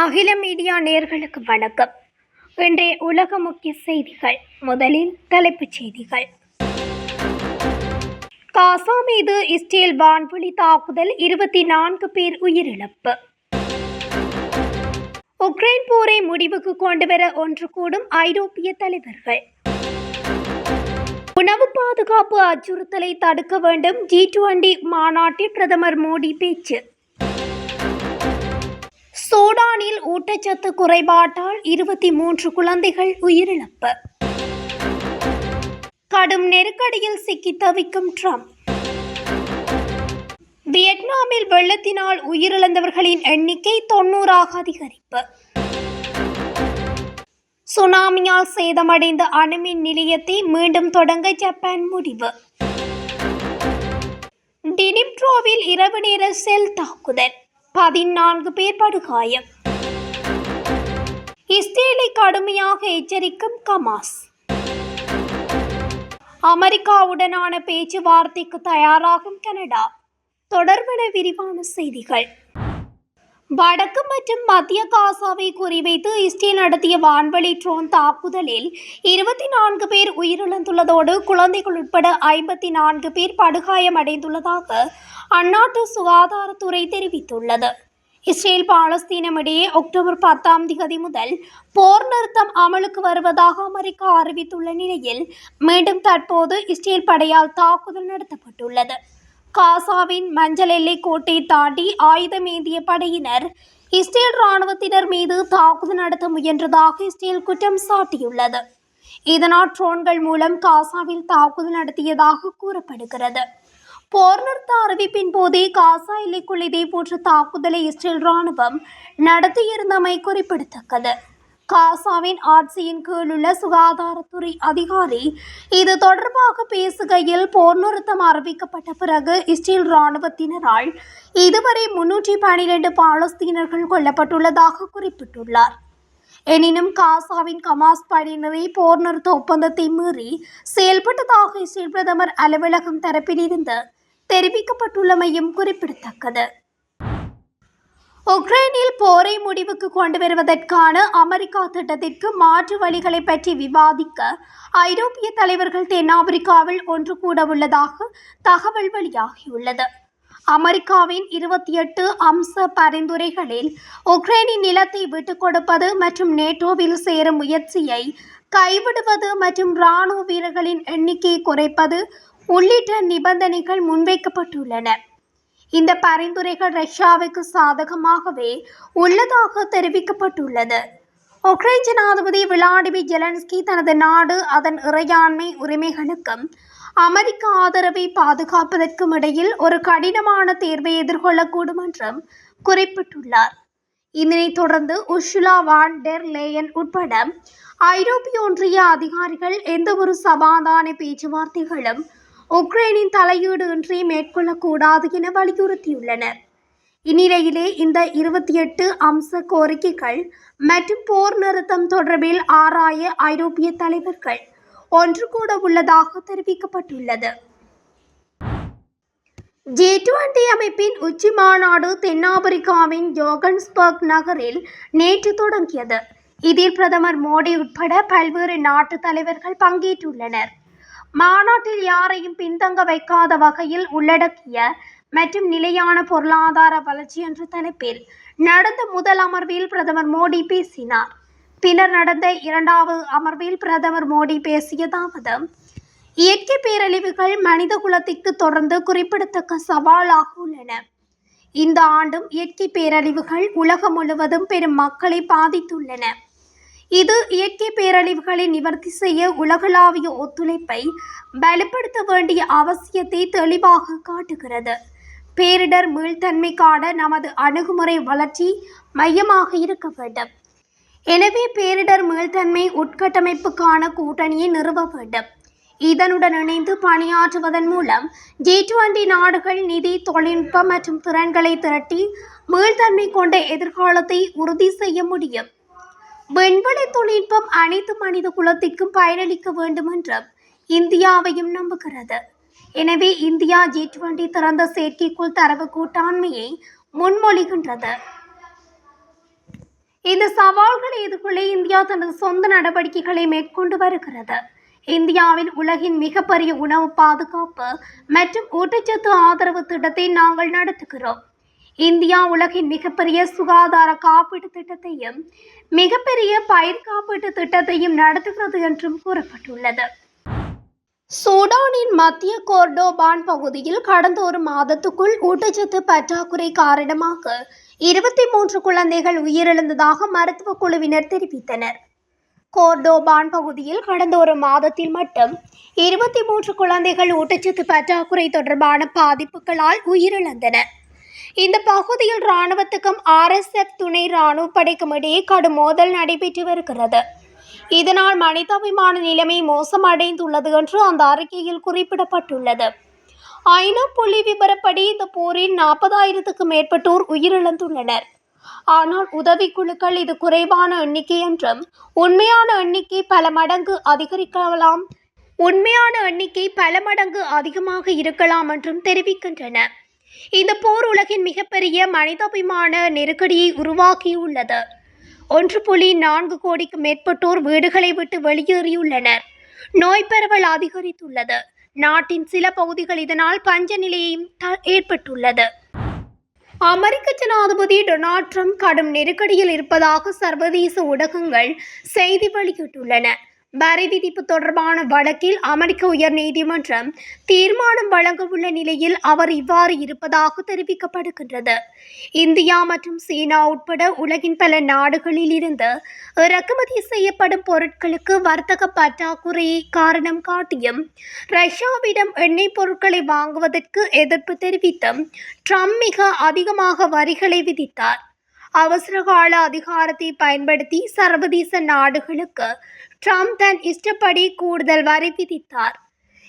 அகில மீடியா நேர்களுக்கு வணக்கம். இன்றைய உலக முக்கிய செய்திகள். முதலில் தலைப்புச் செய்திகள். காசா மீது இஸ்ரேல் வான்வழி தாக்குதல் இருபத்தி நான்கு பேர் உயிரிழப்பு. உக்ரைன் போரை முடிவுக்கு கொண்டுவர ஒன்று கூடும் ஐரோப்பிய தலைவர்கள். உணவு பாதுகாப்பு அச்சுறுத்தலை தடுக்க வேண்டும். ஜி டுவெண்டி மாநாட்டில் பிரதமர் மோடி பேச்சு. சூடானில் ஊட்டச்சத்து குறைபாட்டால் இருபத்தி மூன்று குழந்தைகள் உயிரிழப்பு. கடும் நெருக்கடியில் சிக்கி தவிக்கும் ட்ரம்ப். வியட்நாமில் வெள்ளத்தினால் உயிரிழந்தவர்களின் எண்ணிக்கை தொன்னூறாக அதிகரிப்பு. சுனாமியால் சேதமடைந்த அணுமின் நிலையத்தை மீண்டும் தொடங்க ஜப்பான் முடிவு. டினிப்ட்ரோவில் இரவு நேர செல் தாக்குதல். பதினான்கு பேர் படுகாயம் இஸ்ரேலை கடுமையாக எச்சரிக்கும் கமாஸ் அமெரிக்காவுடனான பேச்சுவார்த்தைக்கு தயாராகும் கனடா. தொடர்பன விரிவான செய்திகள். வடக்கு மற்றும் மத்திய காசாவை குறிவைத்து இஸ்ரேல் நடத்திய வான்வழி ட்ரோன் தாக்குதலில் இருபத்தி நான்கு பேர் உயிரிழந்துள்ளதோடு குழந்தைகள் உட்பட ஐம்பத்தி நான்கு பேர் படுகாயமடைந்துள்ளதாக அந்நாட்டு சுகாதாரத்துறை தெரிவித்துள்ளது. இஸ்ரேல் பாலஸ்தீனம் இடையே அக்டோபர் பத்தாம் திகதி முதல் போர் நிறுத்தம் அமலுக்கு வருவதாக அமெரிக்கா அறிவித்துள்ள நிலையில் மீண்டும் தற்போது இஸ்ரேல் படையால் தாக்குதல் நடத்தப்பட்டுள்ளது. காசாவின் மஞ்சள் எல்லை கோட்டை தாண்டி ஆயுதமேந்திய படையினர் இஸ்ரேல் இராணுவத்தினர் மீது தாக்குதல் நடத்த முயன்றதாக இஸ்ரேல் குற்றம் சாட்டியுள்ளது. இதனால் ட்ரோன்கள் மூலம் காசாவில் தாக்குதல் நடத்தியதாக கூறப்படுகிறது. போர் நிறுத்த அறிவிப்பின் போதே காசா எல்லைக்குள் இதேபோன்ற தாக்குதலை இஸ்ரேல் ராணுவம் நடத்தியிருந்தமை குறிப்பிடத்தக்கது. காசாவின் ஆட்சியின் கீழ் உள்ள சுகாதாரத்துறை அதிகாரி இது தொடர்பாக பேசுகையில் போர் நிறுத்தம் அறிவிக்கப்பட்ட பிறகு இஸ்ரேல் இராணுவத்தினரால் இதுவரை முன்னூற்றி பனிரெண்டு பாலஸ்தீனர்கள் கொல்லப்பட்டுள்ளதாக குறிப்பிட்டுள்ளார். எனினும் காசாவின் கமாஸ் படையினரை போர் நிறுத்த ஒப்பந்தத்தை மீறி செயல்பட்டதாக இஸ்ரேல் பிரதமர் அலுவலகம் தரப்பிலிருந்து தெரிவிக்கப்பட்டுள்ளமையும் குறிப்பிடத்தக்கது. உக்ரைனில் போரை முடிவுக்கு கொண்டு வருவதற்கான அமெரிக்கா திட்டத்திற்கு மாற்று வழிகளை பற்றி விவாதிக்க ஐரோப்பிய தலைவர்கள் தென்னாப்பிரிக்காவில் ஒன்று கூட உள்ளதாக தகவல் வெளியாகியுள்ளது. அமெரிக்காவின் இருபத்தி எட்டு அம்ச பரிந்துரைகளில் உக்ரைனின் நிலத்தை விட்டுக் கொடுப்பது மற்றும் நேட்டோவில் சேரும் முயற்சியை கைவிடுவது மற்றும் இராணுவ வீரர்களின் எண்ணிக்கையை குறைப்பது உள்ளிட்ட நிபந்தனைகள் முன்வைக்கப்பட்டுள்ளன. இந்த பரிந்துரைகள் ரஷ்யாவுக்கு சாதகமாகவே உள்ளதாக தெரிவிக்கப்பட்டுள்ளது. உக்ரைன் ஜனாதிபதி விளாடிமிர் ஜெலன்ஸ்கி தனது நாடு அதன் இறையாண்மை உரிமைகளுக்கும் அமெரிக்க ஆதரவை பாதுகாப்பதற்கும் இடையில் ஒரு கடினமான தேர்வை எதிர்கொள்ளக்கூடும் என்றும் குறிப்பிட்டுள்ளார். இதனைத் தொடர்ந்து உஷுலா வான் டெர் லேயன் உட்பட ஐரோப்பிய ஒன்றிய அதிகாரிகள் எந்தவொரு சமாதான பேச்சுவார்த்தைகளும் உக்ரைனின் தலையீடு இன்றி மேற்கொள்ளக்கூடாது என வலியுறுத்தியுள்ளனர். இந்நிலையிலே இந்த இருபத்தி எட்டு அம்ச கோரிக்கைகள் மற்றும் போர் நிறுத்தம் தொடர்பில் ஆராய ஐரோப்பிய தலைவர்கள் ஒன்று கூட உள்ளதாக தெரிவிக்கப்பட்டுள்ளது. ஜி டுவெண்டி அமைப்பின் உச்சி மாநாடு தென்னாப்பிரிக்காவின் ஜோகன்ஸ்பர்க் நகரில் நேற்று தொடங்கியது. இதில் பிரதமர் மோடி உட்பட பல்வேறு நாட்டு தலைவர்கள் பங்கேற்றுள்ளனர். மாநாட்டில் யாரையும் பின்தங்க வைக்காத வகையில் உள்ளடக்கிய மற்றும் நிலையான பொருளாதார வளர்ச்சி என்ற தலைப்பில் நடந்த முதல் அமர்வில் பிரதமர் மோடி பேசினார். பின்னர் நடந்த இரண்டாவது அமர்வில் பிரதமர் மோடி பேசியதாவது இயற்கை பேரழிவுகள் மனித குலத்திற்கு தொடர்ந்து குறிப்பிடத்தக்க சவாலாக உள்ளன. இந்த ஆண்டும் இயற்கை பேரழிவுகள் உலகம் முழுவதும் பெரும் மக்களை பாதித்துள்ளன. இது இயற்கை பேரழிவுகளை நிவர்த்தி செய்ய உலகளாவிய ஒத்துழைப்பை வலுப்படுத்த வேண்டிய அவசியத்தை தெளிவாக காட்டுகிறது. பேரிடர் மீள்தன்மைக்கான நமது அணுகுமுறை வளர்ச்சி மையமாக இருக்க வேண்டும். எனவே பேரிடர் மீள்தன்மை உட்கட்டமைப்புக்கான கூட்டணியை நிறுவ வேண்டும். இதனுடன் இணைந்து பணியாற்றுவதன் மூலம் ஜி டுவெண்டி நாடுகள் நிதி தொழில்நுட்பம் மற்றும் திறன்களை திரட்டி மீள்தன்மை கொண்ட எதிர்காலத்தை உறுதி செய்ய முடியும். விண்வெளி தொழில்நுட்பம் அனைத்து மனித குலத்திற்கும் பயனளிக்க வேண்டும் என்று இந்தியாவையும் நம்புகிறது. எனவே இந்தியா ஜி டுவெண்டி திறந்த செயற்கைக்குள் தரவு கூட்டாண்மையை முன்மொழிகின்றது. இந்த சவால்களை எதிர்கொள்ள இந்தியா தனது சொந்த நடவடிக்கைகளை மேற்கொண்டு வருகிறது. இந்தியாவில் உலகின் மிகப்பெரிய உணவு பாதுகாப்பு மற்றும் ஊட்டச்சத்து ஆதரவு திட்டத்தை நாங்கள் நடத்துகிறோம். இந்தியா உலகின் மிகப்பெரிய சுகாதார காப்பீட்டு திட்டத்தையும் மிகப்பெரிய பயிர் காப்பீட்டு திட்டத்தையும் நடத்துகிறது என்றும் கூறப்பட்டுள்ளது. சூடானின் மத்திய கோர்டோபான் பகுதியில் கடந்த ஒரு மாதத்துக்குள் ஊட்டச்சத்து பற்றாக்குறை காரணமாக இருபத்தி மூன்று குழந்தைகள் உயிரிழந்ததாக மருத்துவ குழுவினர் தெரிவித்தனர். கோர்டோபான் பகுதியில் கடந்த ஒரு மாதத்தில் மட்டும் இருபத்தி மூன்று குழந்தைகள் ஊட்டச்சத்து பற்றாக்குறை தொடர்பான பாதிப்புகளால் உயிரிழந்தன இந்த பகுதியில் ராணுவத்துக்கும் ஆர்எஸ்எஃப் துணை இராணுவ படைக்கும் இடையே கடும் மோதல் நடைபெற்று வருகிறது. இதனால் மனிதாபிமான நிலைமை மோசமடைந்துள்ளது என்று அந்த அறிக்கையில் குறிப்பிடப்பட்டுள்ளது. ஐநா புள்ளி விபரப்படி இந்த போரில் நாற்பதாயிரத்துக்கும் மேற்பட்டோர் உயிரிழந்துள்ளனர். ஆனால் உதவிக்குழுக்கள் இது குறைவான எண்ணிக்கை என்றும் உண்மையான எண்ணிக்கை பல மடங்கு அதிகரிக்கலாம் உண்மையான எண்ணிக்கை பல மடங்கு அதிகமாக இருக்கலாம் என்றும் தெரிவிக்கின்றன. இந்த போர் உலகின் மிகப்பெரிய மனிதாபிமான நெருக்கடியை உருவாக்கியுள்ளது. ஒன்று புள்ளி நான்கு கோடிக்கு மேற்பட்டோர் வீடுகளை விட்டு வெளியேறியுள்ளனர். நோய் பரவல் அதிகரித்துள்ளது. நாட்டின் சில பகுதிகள் இதனால் பஞ்ச நிலையும் த- ஏற்பட்டுள்ளது. அமெரிக்க ஜனாதிபதி டொனால்ட் ட்ரம்ப் கடும் நெருக்கடியில் இருப்பதாக சர்வதேச ஊடகங்கள் செய்தி வெளியிட்டுள்ளன. வரி விதிப்பு தொடர்பான வழக்கில் அமெரிக்க உயர்நீதிமன்றம் தீர்மானம் வழங்கவுள்ள நிலையில் அவர் இவ்வாறு இருப்பதாக தெரிவிக்கப்படுகின்றது. இந்தியா மற்றும் சீனா உட்பட உலகின் பல நாடுகளில் இருந்து இறக்குமதி செய்யப்படும் பொருட்களுக்கு வர்த்தக பற்றாக்குறையை காரணம் காட்டியும் ரஷ்யாவிடம் எண்ணெய் பொருட்களை வாங்குவதற்கு எதிர்ப்பு தெரிவித்தும் ட்ரம்ப் மிக அதிகமாக வரிகளை விதித்தார். அவசரகால அதிகாரத்தை பயன்படுத்தி சர்வதேச நாடுகளுக்கு ட்ரம்ப் தன் இஷ்டப்படி கூடுதல் வரி விதித்தார்.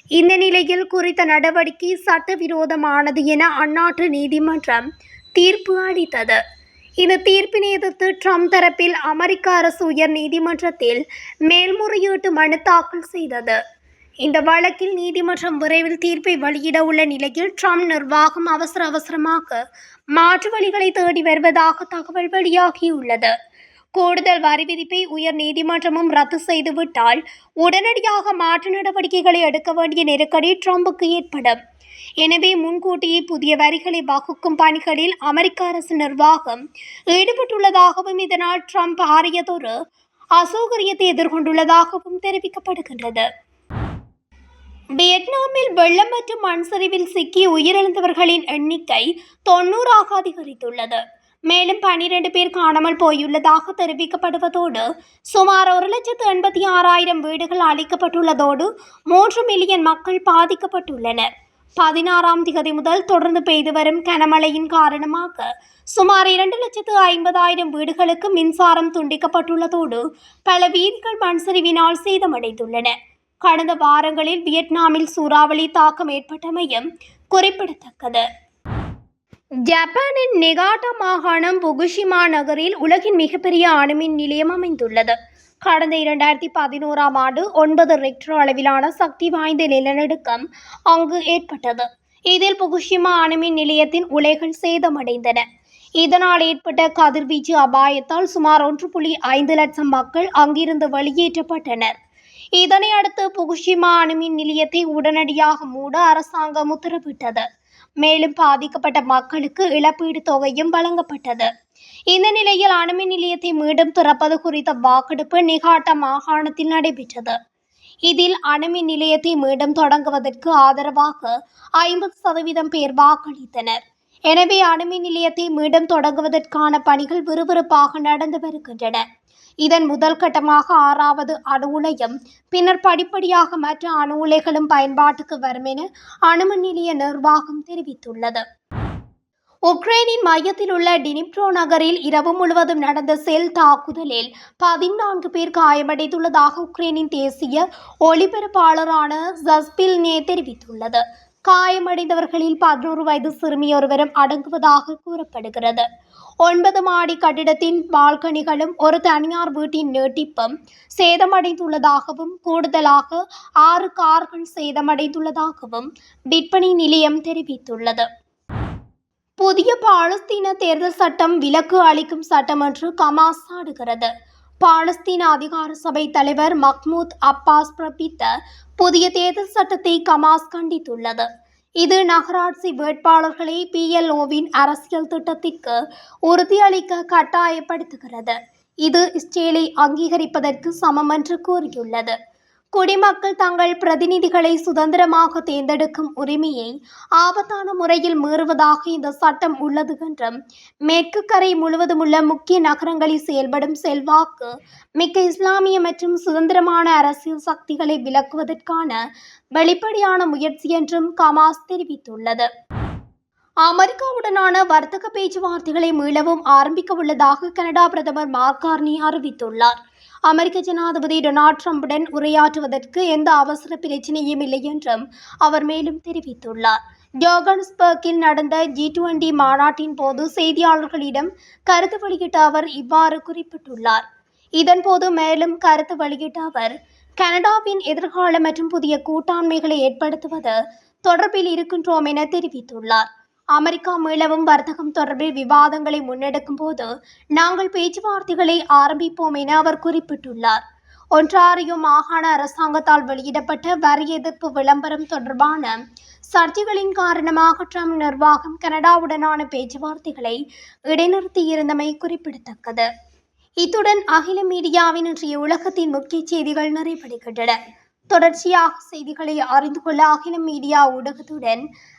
இந்த நிலையில் குறித்த நடவடிக்கை சட்டவிரோதமானது என அந்நாட்டு நீதிமன்றம் தீர்ப்பு அளித்தது. இந்த தீர்ப்பினை எதிர்த்து ட்ரம்ப் தரப்பில் அமெரிக்க அரசு உயர் நீதிமன்றத்தில் மேல்முறையீட்டு மனு தாக்கல் செய்தது. இந்த வழக்கில் நீதிமன்றம் விரைவில் தீர்ப்பை வெளியிட உள்ள நிலையில் ட்ரம்ப் நிர்வாகம் அவசர அவசரமாக மாற்று வழிகளை தேடி வருவதாக தகவல் வெளியாகியுள்ளது. கூடுதல் வரி விதிப்பை உயர் நீதிமன்றமும் ரத்து செய்துவிட்டால் உடனடியாக மாற்று நடவடிக்கைகளை எடுக்க வேண்டிய நெருக்கடி ட்ரம்புக்கு ஏற்படும். எனவே முன்கூட்டியே புதிய வரிகளை வகுக்கும் பணிகளில் அமெரிக்க அரசு நிர்வாகம் ஈடுபட்டுள்ளதாகவும் இதனால் ட்ரம்ப் ஆரியதொரு அசௌகரியத்தை எதிர்கொண்டுள்ளதாகவும் தெரிவிக்கப்படுகின்றது. வியட்நாமில் வெள்ளம் மற்றும் மண் சரிவில் சிக்கி உயிரிழந்தவர்களின் எண்ணிக்கை தொண்ணூறாக அதிகரித்துள்ளது. மேலும் பனிரெண்டு பேர் காணாமல் போயுள்ளதாக தெரிவிக்கப்படுவதோடு சுமார் ஒரு லட்சத்து எண்பத்தி ஆறாயிரம் வீடுகள் அளிக்கப்பட்டுள்ளதோடு மூன்று மில்லியன் மக்கள் பாதிக்கப்பட்டுள்ளனர். பதினாறாம் திகதி முதல் தொடர்ந்து பெய்து வரும் கனமழையின் காரணமாக சுமார் இரண்டு லட்சத்து ஐம்பதாயிரம் வீடுகளுக்கு மின்சாரம் துண்டிக்கப்பட்டுள்ளதோடு பல வீதிகள் மண் சரிவினால் சேதமடைந்துள்ளன. கடந்த வாரங்களில் வியட்நாமில் சூறாவளி தாக்கம் ஏற்பட்டமையும் குறிப்பிடத்தக்கது. ஜப்பானின் நெகாட்டா மாகாணம் புகுஷிமா நகரில் உலகின் மிகப்பெரிய அணுமின் நிலையம் அமைந்துள்ளது. கடந்த இரண்டாயிரத்தி பதினோராம் ஆண்டு ஒன்பது ரெக்டர் அளவிலான சக்தி வாய்ந்த நிலநடுக்கம் அங்கு ஏற்பட்டது. இதில் புகுஷிமா அணுமின் நிலையத்தின் உலைகள் சேதமடைந்தன. இதனால் ஏற்பட்ட கதிர்வீச்சு அபாயத்தால் சுமார் ஒன்று புள்ளி ஐந்து லட்சம் மக்கள் அங்கிருந்து வெளியேற்றப்பட்டனர். இதனை அடுத்து புகுஷிமா அணுமின் நிலையத்தை உடனடியாக மூட அரசாங்கம் உத்தரவிட்டது. மேலும் பாதிக்கப்பட்ட மக்களுக்கு இழப்பீடு தொகையும் வழங்கப்பட்டது. இந்த நிலையில் அணுமின் நிலையத்தை மீண்டும் திறப்பது குறித்த வாக்கெடுப்பு நிகாட்ட மாகாணத்தில் நடைபெற்றது. இதில் அணுமின் நிலையத்தை மீண்டும் தொடங்குவதற்கு ஆதரவாக ஐம்பது சதவீதம் பேர் வாக்களித்தனர். எனவே அணுமின் நிலையத்தை மீண்டும் தொடங்குவதற்கான பணிகள் விறுவிறுப்பாக நடந்து வருகின்றன. இதன் முதல் கட்டமாக ஆறாவது அணு உலையும் பின்னர் படிப்படியாக மற்ற அணு உலைகளும் பயன்பாட்டுக்கு வரும் என அணுமின் நிலைய நிர்வாகம் தெரிவித்துள்ளது. உக்ரைனின் மையத்தில் உள்ள டினிப்ரோ நகரில் இரவு முழுவதும் நடந்த செல் தாக்குதலில் பதினான்கு பேர் காயமடைந்துள்ளதாக உக்ரைனின் தேசிய ஒளிபரப்பாளரான ஜஸ்பில்னே தெரிவித்துள்ளது. காயமடைந்தவர்களில் பதினோரு வயது சிறுமியொருவரும் அடங்குவதாக கூறப்படுகிறது. ஒன்பது மாடி கட்டிடத்தின் பால்கனிகளும் ஒரு தனியார் வீட்டின் நீட்டிப்பும் சேதமடைந்துள்ளதாகவும் கூடுதலாக ஆறு கார்கள் சேதமடைந்துள்ளதாகவும் விற்பனை நிலையம் தெரிவித்துள்ளது. புதிய பாலஸ்தீன தேர்தல் சட்டம் விலக்கு அளிக்கும் சட்டம் என்று கமாஸ் ஆடுகிறது பாலஸ்தீன அதிகார சபை தலைவர் மஹ்மூத் அப்பாஸ் பிறப்பித்த புதிய தேர்தல் சட்டத்தை கமாஸ் கண்டித்துள்ளது. இது நகராட்சி வேட்பாளர்களை பிஎல்ஓவின் அரசியல் திட்டத்திற்கு உறுதியளிக்க கட்டாயப்படுத்துகிறது. இது இஸ்ரேலை அங்கீகரிப்பதற்கு சமம் என்று கூறியுள்ளது. குடிமக்கள் தங்கள் பிரதிநிதிகளை சுதந்திரமாக தேர்ந்தெடுக்கும் உரிமையை ஆபத்தான முறையில் மீறுவதாக இந்த சட்டம் உள்ளது என்றும் மேற்கு கரை முழுவதும் உள்ள முக்கிய நகரங்களில் செயல்படும் செல்வாக்கு மிக்க இஸ்லாமிய மற்றும் சுதந்திரமான அரசியல் சக்திகளை விலக்குவதற்கான வெளிப்படையான முயற்சி என்றும் கமாஸ் தெரிவித்துள்ளது. அமெரிக்காவுடனான வர்த்தக பேச்சுவார்த்தைகளை மீளவும் ஆரம்பிக்க உள்ளதாக கனடா பிரதமர் மார்கார்னி அறிவித்துள்ளார். அமெரிக்க ஜனாதிபதி டொனால்ட் ட்ரம்புடன் உரையாற்றுவதற்கு எந்த அவசர பிரச்சனையும் இல்லை என்றும் அவர் மேலும் தெரிவித்துள்ளார். ஜோகன்ஸ்பர்க்கில் நடந்த ஜி டுவெண்டி மாநாட்டின் போது செய்தியாளர்களிடம் கருத்து வெளியிட்ட அவர் இவ்வாறு குறிப்பிட்டுள்ளார். இதன்போது மேலும் கருத்து வெளியிட்ட அவர் கனடாவின் எதிர்கால மற்றும் புதிய கூட்டாண்மைகளை ஏற்படுத்துவது தொடர்பில் இருக்கின்றோம் என தெரிவித்துள்ளார். அமெரிக்கா மீளவும் வர்த்தகம் தொடர்பில் விவாதங்களை முன்னெடுக்கும் போது நாங்கள் பேச்சுவார்த்தைகளை ஆரம்பிப்போம் என அவர் குறிப்பிட்டுள்ளார். ஒன்றாரியோ மாகாண அரசாங்கத்தால் வெளியிடப்பட்ட வரி எதிர்ப்பு விளம்பரம் தொடர்பான சர்ச்சைகளின் காரணமாக ட்ரம்ப் நிர்வாகம் கனடாவுடனான பேச்சுவார்த்தைகளை இடைநிறுத்தியிருந்தமை குறிப்பிடத்தக்கது. இத்துடன் அகில மீடியாவின் இன்றைய உலகத்தின் முக்கிய செய்திகள் நிறைவடைகின்றன. தொடர்ச்சியாக செய்திகளை அறிந்து கொள்ள அகில மீடியா ஊடகத்துடன்